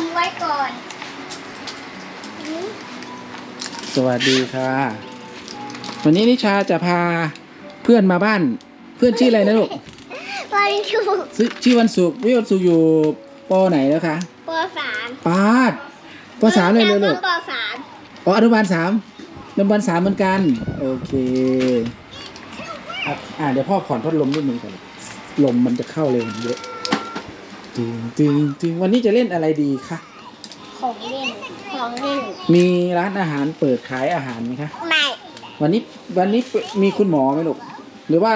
ำไว้ก่อนสวัสดีค่ะ วันนี้นิชาจะพาเพื่อนมาบ้าน เพื่อนชื่ออะไรนะลูกวันถูกชื่อชื่อวันศุกร์วิวันศุกร์อยู่ปอไหนแล้วคะปสามปาดปสามเลยเลยลูกปสามอ๋ออนุบาลสามอนุบาลสามเหมือนกัน โอเคอะอ่าเดี๋ยวพ่อผ่อนพัดลมนิดนึงก่อนลมมันจะเข้าเร็วเยอะ จริงจริงจริงวันนี้จะเล่นอะไรดีคะของเล่นของเล่นมีร้านอาหารเปิดขายอาหารไหมคะไม่วันนี้วันนี้มีคุณหมอไหมลูกหรือว่า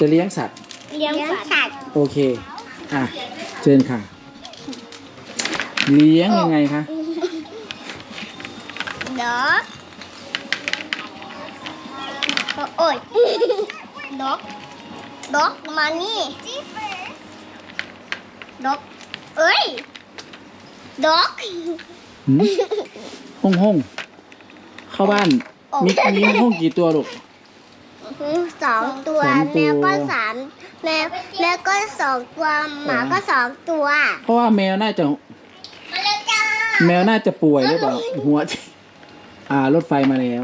จะเลี้ยงสัตว์ เลี้ยงสัตว์โอเคอะเชิญค่ะ เลี้ยงยังไงคะด็อกโอ้ยด็อกด็อกมานี่ ด็อก เอ้ยด็อกหืมห้องห้องเข้าบ้านมีมีห้องกี่ตัวลูก สองตัวสองตัว แมวก็สามแมวแมวก็สองตัวหมาก็สองตัวเพราะว่าแมวน่าจะ มาเลยจ้าแมวน่าจะป่วยหรือเปล่าหัว อ่ารถไฟมาแล้ว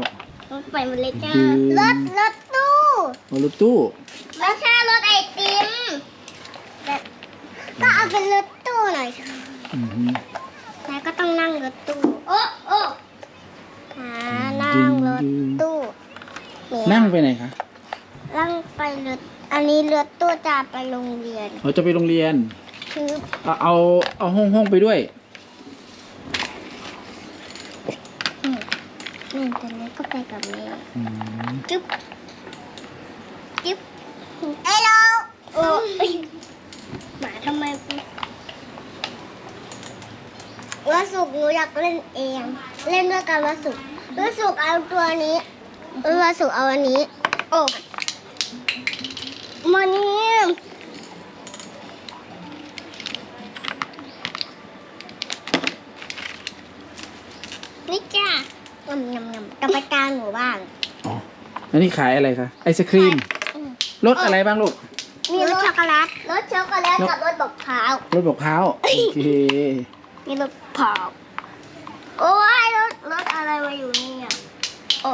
รถไฟมาเลยจ้าอืม รถรถตู้ เอารถตู้ ไม่ใช่รถไอติมแต่ ก็เอาเป็นรถตู้หน่อยเถอะอือหือ แล้วก็ต้องนั่งรถตู้ โอ้โอ้อ่านั่งรถตู้เยนั่งไปไหนคะนั่งไปรถ อันนี้รถตู้จะไปโรงเรียน เราจะไปโรงเรียน คือเอาเอาเอาห้องห้องไปด้วย หนึ่งตัวนี้ก็ไปกับแม่ อืมจึ๊บจึ๊บเอ้ยเราโอ้ยหมาทำไมวั นศุกร์หนูอยากเล่นเอง เล่นด้วยกันวันศุกร์วันศุกร์เอาตัวนี้วันศุกร์เอาอันนี้ โอ้มานี่นี่จ้ายำยำยำกรรมการหมู่บ้านอ๋ออันนี้ขายอะไรคะ ไอศครีมอืมรสอะไรบ้างลูก มีรสช็อกโกแลต รสช็อกโกแลตกับรสบอกพร้าว รสบอกพร้าว โอเค มีรสเผาโอ้ยรถรถอะไรมาอยู่นี่อะโอ้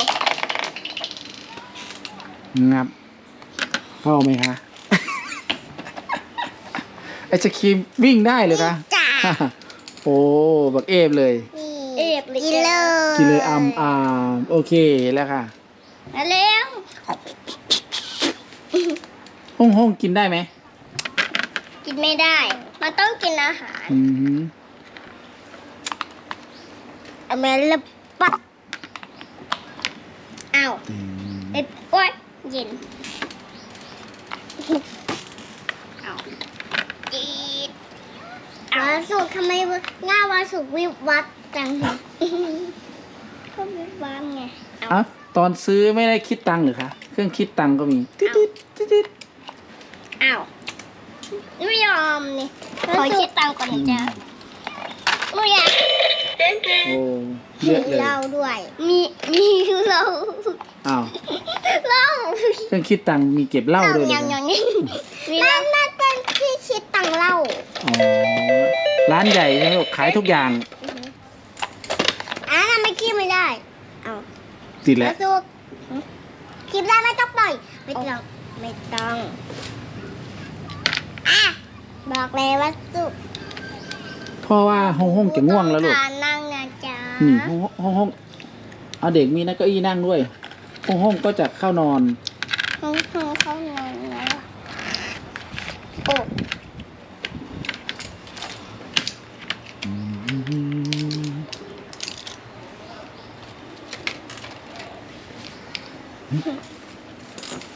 งับเข้าไหมคะ ไอศครีมวิ่งได้เลยคะจ้าโอ้บักเอฟเลย เอฟกินเลยกินเลยอัมอามโอเคแล้วค่ะมาเร็วห้องห้องกินได้ไหม กินไม่ได้ มันต้องกินอาหาร อือหือ เอามาละปัดอ้าวอืมเอ็ดโอ้ยเย็นเอาจีดวันศุกร์ทำไมหน้าวันศุกร์วิบวับจังเลยก็วิบวับไงเอะตอนซื้อไม่ได้คิดตังค์เหรือคะเครื่องคิดตังค์ก็มีติ๊ดติ๊ดติ๊ดติ๊ดอ้าวไม่ยอมนี่ขอคิดตังค์ก่อนนะจ๊ะไม่อยากโอ้ เยอะเลยเหล้าด้วย มีมีเหล้าอ้าวเหล้าเครื่องคิดตังค์มีเก็บเหล้าด้วยเหรยัองคะยังนี่มีเหล้าน่าเป็นที่คิดตังค์เหล้าอ๋อร้านใหญ่ใช่ไหมลูกขายทุกอย่างอะทำไมคิดไม่ได้เอาติดแล้แล้ววสุกคิดได้ไม่ต้องปล่อยไม่ต้องไม่ต้องอะบอกเลยว่าสุกเพราะว่าห้องห้องจะง่วงแล้วลูกทานนั่ง นะจ๊ะนี่ห้องห้องห้องเอาเด็กมีนักเก้าอี้นั่งด้วย ห้องห้องก็จะเข้านอน ห้องห้องเขานอนแล้วโอ้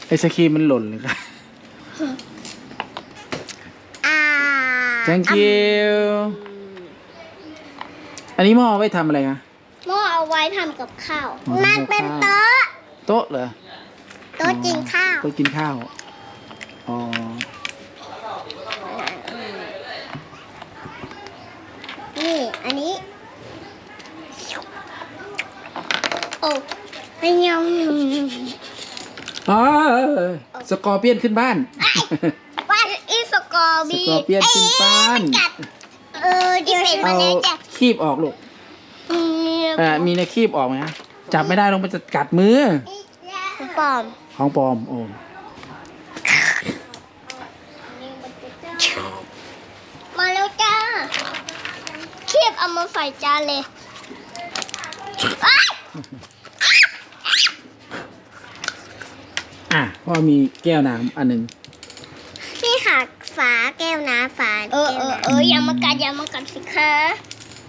ไอศครีมมันหล่นเลยค่ะอ่า thank you อันนี้หม้อเอาไว้ทำอะไรคะหม้อเอาไว้ทำกับข้าวอ๋อมันทำกับเป็นข้าวโต๊ะโต๊ะเหรอโต๊ะกินข้าวโต๊ะกินข้าวอ๋อนี่อันนี้โอ้ไอ้ยองอ๋อสกอร์เปียนขึ้นบ้านว่าอีสกอร์สบีกอร์เปียนขึ้นบ้านเอ้ยเดี๋ยวเป็นมาเอาแล้วจ้ะ คีบออกลูกอ่ามีในคีบออกไหมฮะจับไม่ได้ลงไปจะกัดมือ ปลอมของปลอมโอ้มาแล้วจ้าเคียบเอามาใส่จานเลยอ้ายอะพ่อมีแก้วน้ำอันหนึ่งนี่ค่ะฝาแก้วน้ำฝาเออเออเอออย่ามากัดอย่ามากัดสิคะ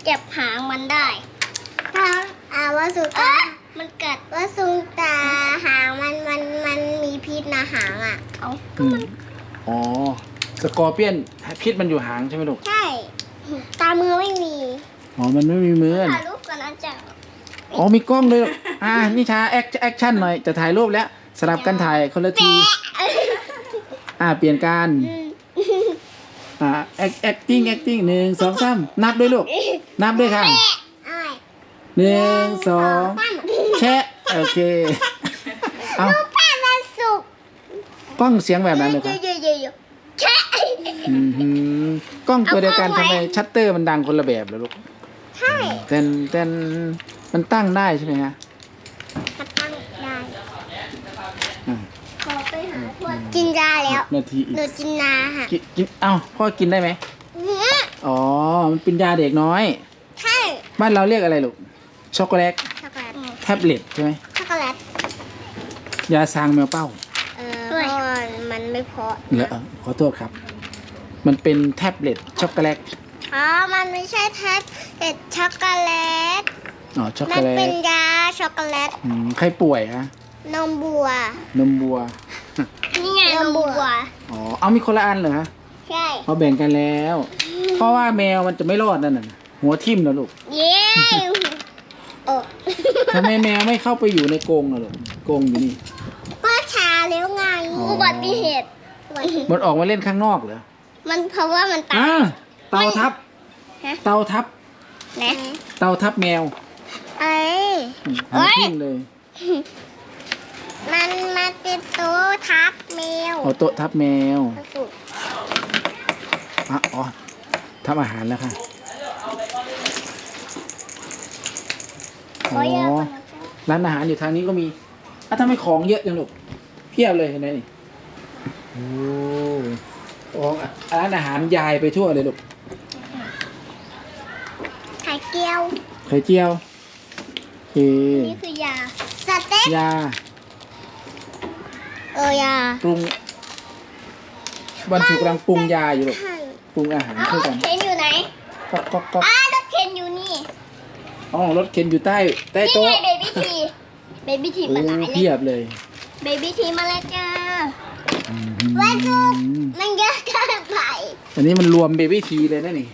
เก็บหางมันได้ ถ้าอ่าวาสุตามันกัดวาสุตาหางมันมันมันมีพิษนะหางอะเอาอืมอ๋อ สกอร์เปียนพิษมันอยู่หางใช่ไหมลูก ใช่ ตามือไม่มี อ๋อ มันไม่มีมือถ่ายรูปก่อนนะจ๊ะอ๋อมีกล้องด้วยลูกอ่านิชาแอคแอคชั่นหน่อย จะถ่ายรูปแล้วสลับกันถ่ายคนละที อ่า เปลี่ยนการ อืมอ่า act acting acting หนึ่งสองสามนับด้วยลูก นับด้วยค่ะอ้ายหนึ่งสองสามแชะโอเค เอารูปแป้งมันสุกกล้องเสียงแบบนั้นเลยเยครับอะเยอะเยอะเยอะแค่อือหือกล้องตัวเดียวกันเอาทำเอาไมไว้ชัตเตอร์มันดังคนละแบบเลยลูกใช่ เต้นเต้นมันตั้งได้ใช่ไหมฮะ มาตั้งได้ อ่า ขอไปหาทวด กินยาแล้ว นาทีอีกหนูจินนาค่ะกินกินเอ้าพ่อกินได้ไหมอื้ออ๋อ มันเป็นยาเด็กน้อย ใช่บ้านเราเรียกอะไรลูก ช็อกโกแลต ช็อกโกแลต แท็บเล็ตใช่ไหมช็อกโกแลต ยาซางแมวเป้า เออเพราะว่ามันไม่เพราะเหรอเออขอโทษครับ มันเป็นแท็บเล็ตช็อกโกแลต อ๋อ มันไม่ใช่แท็บเด็ดช็อกโกแลต อ๋อ ช็อกมัโกนแลเป็ตนยาช็อกโกแลตอืมใครป่วยฮะนมบัวนมบัว นี่ไงนมบัว อ๋อ เอามีคนละอันเหรอฮะใช่เอาแบ่งกันแล้ว เพราะว่าแมวมันจะไม่รอดนั่นน่ะ หัวทิ่มนะลูก เย้โอ้ทำไมแมวไม่เข้าไปอยู่ในกรงนะลูกกรงอยู่นี่ ก็ช้าแล้วไงอ๋ออุอุบัติเหตุอุบัติเหตุมันออกมาเล่นข้างนอกเหรอ มันเพราะว่ามันตาอ่ายเตาทับ ฮะ เตาทับ นะเตาทับแมวเอ้ยอืมเอ้หัวยทิ่มเลย มันมาเป็นตัวทับ แมวเอาโต๊ะทับแมวสุดอะอ๋อทำอาหารแล้วค่ะขอยาอ๋อก่อนนะจ๊ะร้านอาหารอยู่ทางนี้ก็มีอะทำไมของเยอะจังลูกเพียบเลยเห็นไหมนี่โอ้ของอะร้านอาหารยายไปทั่วเลยลูกไข่เกียวไข่เจียวโอเคนี่คือยาสเต็กยา เออยาปรุงบันสุกำลังปรุงยาอยู่ลูกใช่ปรุงอาหารเอาเพื่อรกัถนเข็นอยู่ไหนก๊อกก๊อกก๊อกอ้ารถเข็นอยู่นี่อ๋อรถเข็นอยู่ใต้ใต้นี่โต๊ะไงเบบี้ทีเบบี้ทีโอ้มาหลายเลเพียยบเลยเบบี้ทีมาแล้วจ้าอืมวันศุกร์มันเยอะเกินไปอันนี้มันรวมเบบี้ทีเลยนะนี่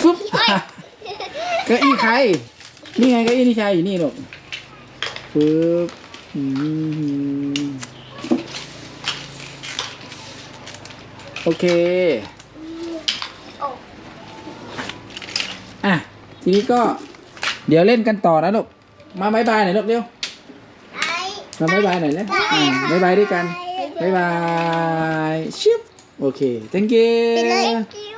ฟึ๊บเฮ้ยเก้าอี้ใครนี่ไงเก้าอี้นิชายอยู่นี่ลูกปึ๊บอืม โอเคโอ้อะ ทีนี้ก็ เดี๋ยวเล่นกันต่อนะลูก มาบายบายหน่อยลูกเร็วไอ้มาบายบายหน่อยแล้วอ่าบายบายด้วยกันบายบาย ชิบโอเค thank you ไปเลย thank you